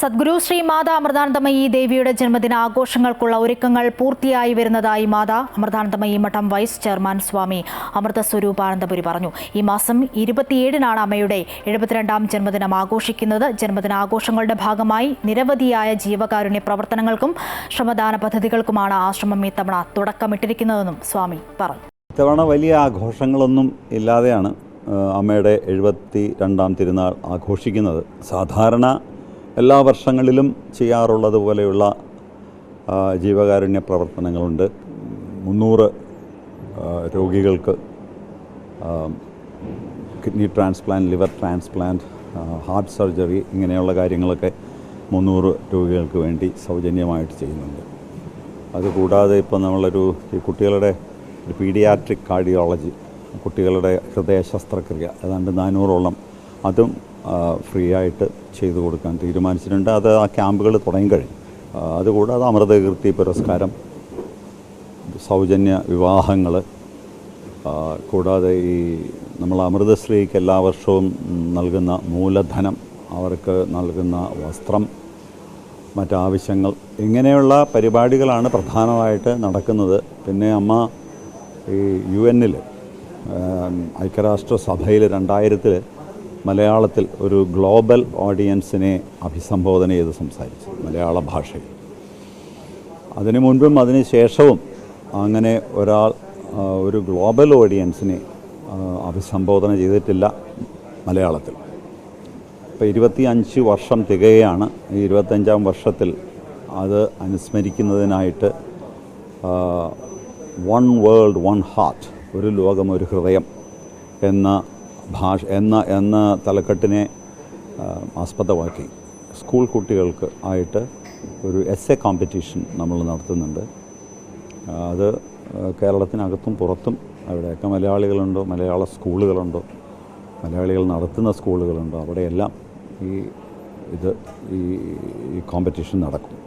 സദ്ഗുരു ശ്രീ മാതാ അമൃതാനന്ദമയി ദേവിയുടെ ജന്മദിന ആഘോഷങ്ങൾക്കുള്ള ഒരുക്കങ്ങൾ പൂർത്തിയായി വരുന്നതായി മാതാ അമൃതാനന്ദമയി മഠം വൈസ് ചെയർമാൻ സ്വാമി അമൃത സ്വരൂപാനന്ദപുരി പറഞ്ഞു. ഈ മാസം ഇരുപത്തിയേഴിനാണ് അമ്മയുടെ എഴുപത്തിരണ്ടാം ജന്മദിനം ആഘോഷിക്കുന്നത്. ജന്മദിനാഘോഷങ്ങളുടെ ഭാഗമായി നിരവധിയായ ജീവകാരുണ്യ പ്രവർത്തനങ്ങൾക്കും ശ്രമദാന പദ്ധതികൾക്കുമാണ് ആശ്രമം ഇത്തവണ തുടക്കമിട്ടിരിക്കുന്നതെന്നും സ്വാമി പറഞ്ഞു. ഇത്തവണ വലിയ ആഘോഷങ്ങളൊന്നും ഇല്ലാതെയാണ് അമ്മയുടെ എഴുപത്തി രണ്ടാം തിരുനാൾ ആഘോഷിക്കുന്നത്. സാധാരണ എല്ലാ വർഷങ്ങളിലും ചെയ്യാറുള്ളത് പോലെയുള്ള ജീവകാരുണ്യ പ്രവർത്തനങ്ങളുണ്ട്. മുന്നൂറ് രോഗികൾക്ക് kidney transplant liver transplant heart surgery ഇങ്ങനെയുള്ള കാര്യങ്ങളൊക്കെ മുന്നൂറ് രോഗികൾക്ക് വേണ്ടി സൗജന്യമായിട്ട് ചെയ്യുന്നുണ്ട്. അതുകൂടാതെ ഇപ്പോൾ നമ്മളൊരു ഈ കുട്ടികളുടെ ഒരു പീഡിയാട്രിക് കാർഡിയോളജി കുട്ടികളുടെ ഹൃദയ ശസ്ത്രക്രിയ ഏതാണ്ട് നാനൂറോളം അതും ഫ്രീ ആയിട്ട് ചെയ്തു കൊടുക്കാൻ തീരുമാനിച്ചിട്ടുണ്ട്. അത് ആ ക്യാമ്പുകൾ തുടങ്ങി കഴിഞ്ഞു. ആ, അതുകൂടാതെ അമൃതകീർത്തി പുരസ്കാരം സൗജന്യ വിവാഹങ്ങൾ കൂടാതെ ഈ നമ്മൾ അമൃതശ്രീക്ക് എല്ലാ വർഷവും നൽകുന്ന മൂലധനം അവർക്ക് നൽകുന്ന വസ്ത്രം മറ്റാവശ്യങ്ങൾ ഇങ്ങനെയുള്ള പരിപാടികളാണ് പ്രധാനമായിട്ട് നടക്കുന്നത്. പിന്നെ അമ്മ ഈ യു എന്നിൽ ഐക്യരാഷ്ട്രസഭയിൽ രണ്ടായിരത്തിൽ മലയാളത്തിൽ ഒരു ഗ്ലോബൽ ഓഡിയൻസിനെ അഭിസംബോധന ചെയ്ത് സംസാരിച്ചു മലയാള ഭാഷയിൽ. അതിനു മുൻപും അതിന് ശേഷവും അങ്ങനെ ഒരാൾ ഒരു ഗ്ലോബൽ ഓഡിയൻസിനെ അഭിസംബോധന ചെയ്തിട്ടില്ല മലയാളത്തിൽ. ഇപ്പോൾ ഇരുപത്തി അഞ്ച് വർഷം തികയാണ്. ഈ ഇരുപത്തഞ്ചാം വർഷത്തിൽ അത് അനുസ്മരിക്കുന്നതിനായിട്ട് വൺ വേൾഡ് വൺ ഹാർട്ട് ഒരു ലോകം ഒരു ഹൃദയം എന്ന ഭാഷ എന്ന എന്ന തലക്കെട്ടിനെ ആസ്പദമാക്കി. സ്കൂൾ കുട്ടികൾക്ക് ആയിട്ട് ഒരു എസ് എ കോമ്പറ്റീഷൻ നമ്മൾ നടത്തുന്നുണ്ട്. അത് കേരളത്തിനകത്തും പുറത്തും അവിടെയൊക്കെ മലയാളികളുണ്ടോ മലയാള സ്കൂളുകളുണ്ടോ മലയാളികൾ നടത്തുന്ന സ്കൂളുകളുണ്ടോ അവിടെയെല്ലാം ഈ ഇത് ഈ കോമ്പറ്റീഷൻ നടക്കും.